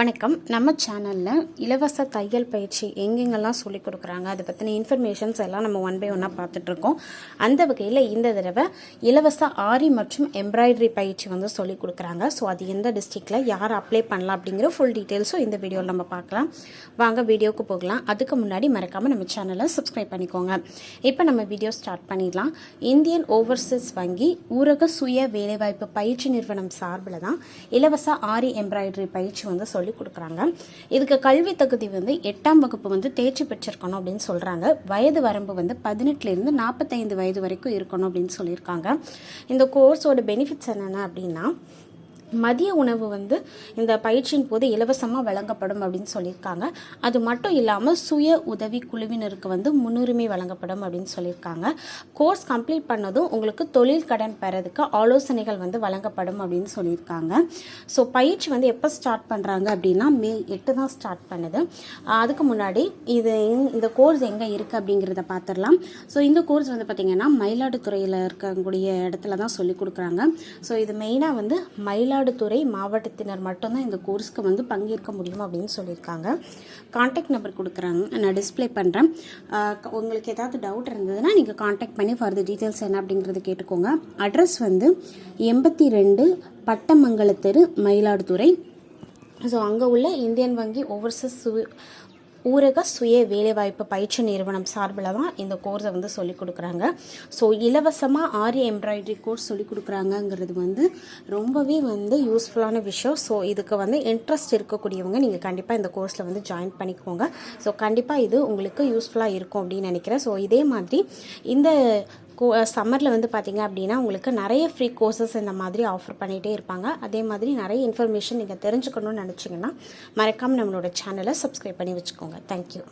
வணக்கம். நம்ம சேனலில் இலவச தையல் பயிற்சி எங்கெங்கெல்லாம் சொல்லிக் கொடுக்குறாங்க அதை பற்றின இன்ஃபர்மேஷன்ஸ் எல்லாம் நம்ம ஒன் பை ஒன்னாக பார்த்துட்ருக்கோம் அந்த வகையில் இந்த தடவை இலவச ஆரி மற்றும் எம்ப்ராய்டரி பயிற்சி வந்து சொல்லிக் கொடுக்குறாங்க. ஸோ அது எந்த டிஸ்ட்ரிக்டில் யார் அப்ளை பண்ணலாம் அப்படிங்கிற ஃபுல் டீட்டெயில்ஸும் இந்த வீடியோவில் நம்ம பார்க்கலாம். வாங்க வீடியோவுக்கு போகலாம். அதுக்கு முன்னாடி மறக்காமல் நம்ம சேனலை சப்ஸ்கிரைப் பண்ணிக்கோங்க. இப்போ நம்ம வீடியோ ஸ்டார்ட் பண்ணிடலாம். இந்தியன் ஓவர்சீஸ் வங்கி ஊரக சுய வேலைவாய்ப்பு பயிற்சி நிறுவனம் சார்பில் தான் இலவச ஆரி எம்ப்ராய்டரி பயிற்சி வந்து சொல்லி கொடுக்குறாங்க. இதுக்கு கல்வி தகுதி வந்து எட்டாம் வகுப்பு வந்து தேர்ச்சி பெற்றிருக்கணும் அப்படின்னு சொல்கிறாங்க வயது வரம்பு வந்து பதினெட்டுலேருந்து நாற்பத்தைந்து வயது வரைக்கும் இருக்கணும் அப்படின்னு சொல்லியிருக்காங்க. இந்த கோர்ஸோட பெனிஃபிட்ஸ் என்னென்ன அப்படின்னா மதிய உணவு வந்து இந்த பயிற்சியின் போது இலவசமாக வழங்கப்படும் அப்படின்னு சொல்லியிருக்காங்க. அது மட்டும் இல்லாமல் சுய உதவி குழுவினருக்கு வந்து முன்னுரிமை வழங்கப்படும் அப்படின்னு சொல்லியிருக்காங்க. கோர்ஸ் கம்ப்ளீட் பண்ணதும் உங்களுக்கு தொழில் கடன் பெறதுக்கு ஆலோசனைகள் வந்து வழங்கப்படும் அப்படின்னு சொல்லியிருக்காங்க. ஸோ பயிற்சி வந்து எப்போ ஸ்டார்ட் பண்ணுறாங்க அப்படின்னா மே எட்டு தான் ஸ்டார்ட் பண்ணுது. அதுக்கு முன்னாடி இது இந்த கோர்ஸ் எங்கே இருக்குது அப்படிங்கிறத பார்த்துடலாம் ஸோ இந்த கோர்ஸ் வந்து பார்த்திங்கன்னா மயிலாடுதுறையில் இருக்கக்கூடிய இடத்துல தான் சொல்லி கொடுக்குறாங்க. ஸோ இது மெயினாக வந்து மயிலாடுதுறை மாவட்டத்தினர் மட்டும்தான் இந்த கோர்ஸ்க்கு வந்து பங்கேற்க முடியும் அப்படின்னு சொல்லியிருக்காங்க. காண்டாக்ட் நம்பர் கொடுக்குறாங்க. நான் டிஸ்ப்ளே பண்ணுறேன் உங்களுக்கு ஏதாவது டவுட் இருந்ததுன்னா நீங்கள் காண்டாக்ட் பண்ணி ஃபர்தர் டீட்டெயில்ஸ் என்ன அப்படிங்கிறது கேட்டுக்கோங்க. அட்ரஸ் வந்து எண்பத்தி ரெண்டு பட்டமங்கல தெரு மயிலாடுதுறை. ஸோ அங்கே உள்ள இந்தியன் வங்கி ஓவர்சீஸ் ஊரக சுய வேலைவாய்ப்பு பயிற்சி நிறுவனம் சார்பில் தான் இந்த கோர்ஸை வந்து சொல்லிக் கொடுக்குறாங்க. ஸோ இலவசமாக ஆரி எம்ப்ராய்டரி கோர்ஸ் சொல்லிக் கொடுக்குறாங்கங்கிறது வந்து ரொம்பவே வந்து யூஸ்ஃபுல்லான விஷயம். ஸோ இதுக்கு வந்து இன்ட்ரெஸ்ட் இருக்கக்கூடியவங்க நீங்கள் கண்டிப்பாக இந்த கோர்ஸில் வந்து ஜாயின் பண்ணிக்கோங்க. ஸோ கண்டிப்பாக இது உங்களுக்கு யூஸ்ஃபுல்லாக இருக்கும் அப்படின்னு நினைக்கிறேன். ஸோ இதே மாதிரி இந்த கோ சம்மரில் வந்து பார்த்தீங்க அப்படின்னா உங்களுக்கு நிறைய ஃப்ரீ கோர்சஸ் இந்த மாதிரி ஆஃபர் பண்ணிகிட்டே இருப்பாங்க. அதே மாதிரி நிறைய இன்ஃபர்மேஷன் நீங்கள் தெரிஞ்சுக்கணும்னு நினச்சிங்கன்னா மறக்காமல் நம்மளோட சேனலை சப்ஸ்கிரைப் பண்ணி வச்சுக்கோங்க. தேங்க்யூ